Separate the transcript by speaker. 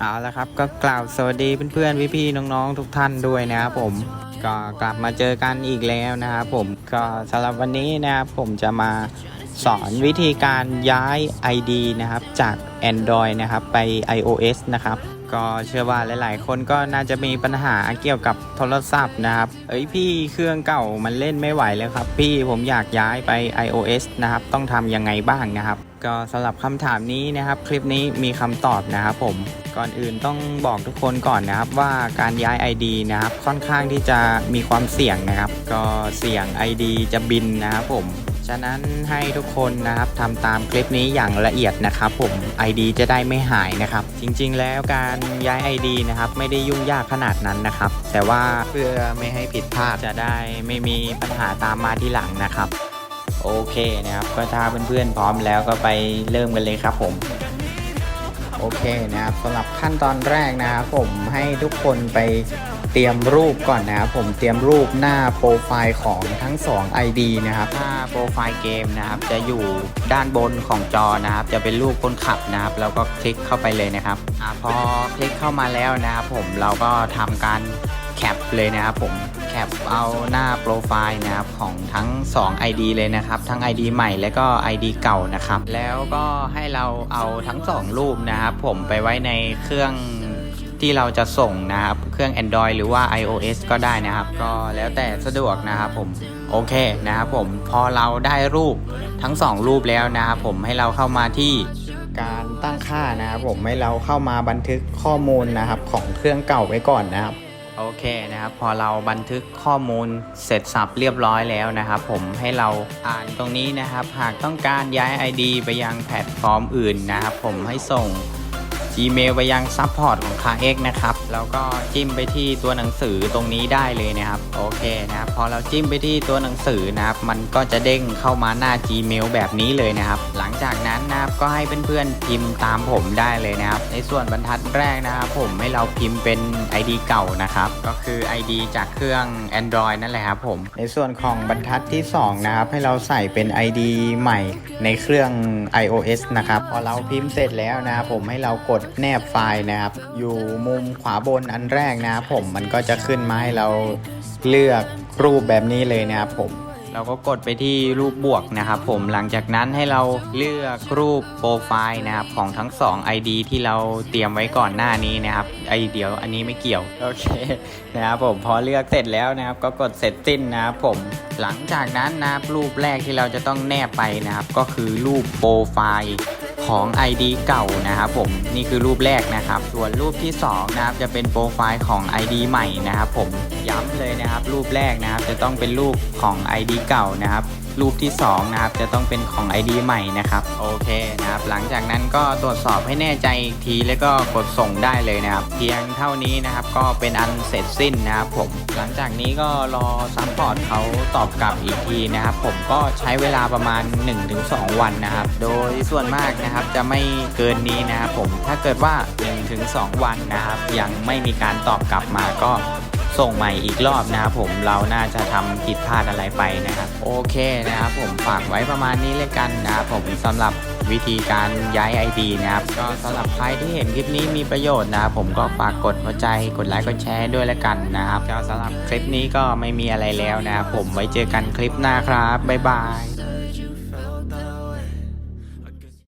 Speaker 1: เอาละครับก็กล่าวสวัสดีเพื่อนๆพี่ๆน้องๆทุกท่านด้วยนะครับผมก็กลับมาเจอกันอีกแล้วนะครับผมก็สำหรับวันนี้นะครับผมจะมาสอนวิธีการย้าย ID นะครับจาก Android นะครับไป iOS นะครับก็เชื่อว่าหลาย ๆ คนก็น่าจะมีปัญหาเกี่ยวกับโทรศัพท์นะครับ เอ้ยพี่เครื่องเก่ามันเล่นไม่ไหวแล้วครับ พี่ผมอยากย้ายไป iOS นะครับ ต้องทำยังไงบ้างนะครับ ก็สำหรับคำถามนี้นะครับ คลิปนี้มีคำตอบนะครับผมก่อนอื่นต้องบอกทุกคนก่อนนะครับว่าการย้าย ID นะครับค่อนข้างที่จะมีความเสี่ยงนะครับ ก็เสี่ยง ID จะบินนะครับผมฉะนั้นให้ทุกคนนะครับทำตามคลิปนี้อย่างละเอียดนะครับผม ID จะได้ไม่หายนะครับ จริงๆ แล้วการย้าย ID นะครับไม่ได้ยุ่งยากขนาดนั้นนะครับ แต่ว่าเพื่อไม่ให้ผิดพลาดจะได้ไม่มีปัญหาตามมาทีหลังนะครับ โอเคนะครับ ก็ถ้าเพื่อนๆพร้อมแล้วก็ไปเริ่มกันเลยครับผม โอเคนะครับสำหรับขั้นตอนแรกนะครับผมให้ทุกคนไปเตรียมรูปก่อนนะครับผมเตรียมรูปหน้าโปรไฟล์ของทั้ง 2 ID นะครับหน้าโปรไฟล์เกมนะครับ จะอยู่ด้านบนของจอนะครับ จะเป็นรูปคนขับนะครับแล้วก็คลิกเข้าไปเลยนะครับอพอคลิกเข้ามาแล้วนะครับผมเราก็ทำการ แคปเลยนะครับผมแคปเอาหน้าโปรไฟล์นะครับของทั้ง 2 ID เลยนะครับ ทั้ง ID ใหม่และก็ ID เก่านะครับ แล้วก็ให้เราเอาทั้ง 2 รูปนะครับ ผมไปไว้ในเครื่องที่เราจะส่งนะครับ เครื่อง Android หรือว่า iOS ก็ได้นะครับ ก็แล้วแต่สะดวกนะครับผมโอเคนะครับผมพอเราได้รูปทั้ง 2 รูปแล้วนะครับผมให้เราเข้ามาที่การตั้งค่านะครับผมให้เราเข้ามาบันทึกข้อมูลนะครับของเครื่องเก่าไว้ก่อนนะครับ โอเคนะครับพอเราบันทึกข้อมูลเสร็จสับเรียบร้อยแล้วนะครับผมให้เราอ่านตรงนี้นะครับ หากต้องการย้าย ID ไปยังแพลตฟอร์มอื่นนะครับ ผมให้ส่ง Gmail ไปยังซัพพอร์ตของ c a x นะครับ แล้วก็จิ้มไปที่ตัวหนังสือตรงนี้ได้เลยนะครับ โอเคนะครับ พอเราจิ้มไปที่ตัวหนังสือนะครับ มันก็จะเด้งเข้ามาหน้า Gmail แบบนี้เลยนะครับ หลังจากนั้นนะครับก็ให้เพื่อนๆพิมพ์ตามผมได้เลยนะครับ ในส่วนบรรทัดแรกนะครับผมให้เราพิมพ์เป็น ID เก่านะครับ ก็คือ ID จากเครื่อง Android นั่นแหละครับผม ในส่วนของบรรทัดที่ 2 นะครับ ให้เราใส่เป็น ID ใหม่ในเครื่อง iOS นะครับ พอเราพิมพ์เสร็จแล้วนะครับผมให้เรากดแนบไฟล์นะครับ อยู่มุมขวาบนอันแรกนะครับผมมันก็จะขึ้นมาให้เราเลือกรูปแบบนี้เลยนะครับผม เราก็กดไปที่รูปบวกนะครับผมหลังจากนั้นให้เราเลือกรูปโปรไฟล์นะครับของทั้ง 2 ID ที่เราเตรียมไว้ก่อนหน้านี้นะครับไอเดียวอันนี้ไม่เกี่ยวโอเคนะครับผมพอเลือกเสร็จแล้วนะครับ ก็กดเสร็จสิ้นนะครับผมหลังจากนั้นนะครับรูปแรกที่เราจะต้องแนบไปนะครับ ก็คือรูปโปรไฟล์ ของ ID เก่านะครับผมนี่คือรูปแรกนะครับ ส่วนรูปที่2นะครับจะเป็นโปรไฟล์ของ ID ใหม่นะครับผมย้ำเลยนะครับ รูปแรกนะครับจะต้องเป็นรูปของ ID เก่านะครับ รูปที่ 2 นะครับ จะต้องเป็นของ ID ใหม่นะครับ โอเคนะครับ หลังจากนั้นก็ตรวจสอบให้แน่ใจอีกทีแล้วก็กดส่งได้เลยนะครับ เพียงเท่านี้นะครับก็เป็นอันเสร็จสิ้นนะครับผม หลังจากนี้ก็รอซัพพอร์ตเขาตอบกลับอีกทีนะครับ ผมก็ใช้เวลาประมาณ 1-2 วันนะครับ โดยส่วนมากนะครับจะไม่เกินนี้นะครับผมถ้าเกิดว่า 1-2 วันนะครับ ยังไม่มีการตอบกลับมาก็ ส่งใหม่อีกรอบนะครับผมเราน่าจะทำผิดพลาดอะไรไปนะครับ โอเคนะครับผมฝากไว้ประมาณนี้เลยกันนะครับผมสำหรับวิธีการย้าย ID นะครับก็สำหรับใครที่เห็นคลิปนี้มีประโยชน์นะครับผมก็ฝากกดหัวใจกดไลค์กดแชร์ด้วยละกันนะครับก็สำหรับคลิปนี้ก็ไม่มีอะไรแล้วนะครับผมไว้เจอกันคลิปหน้าครับบ๊ายบาย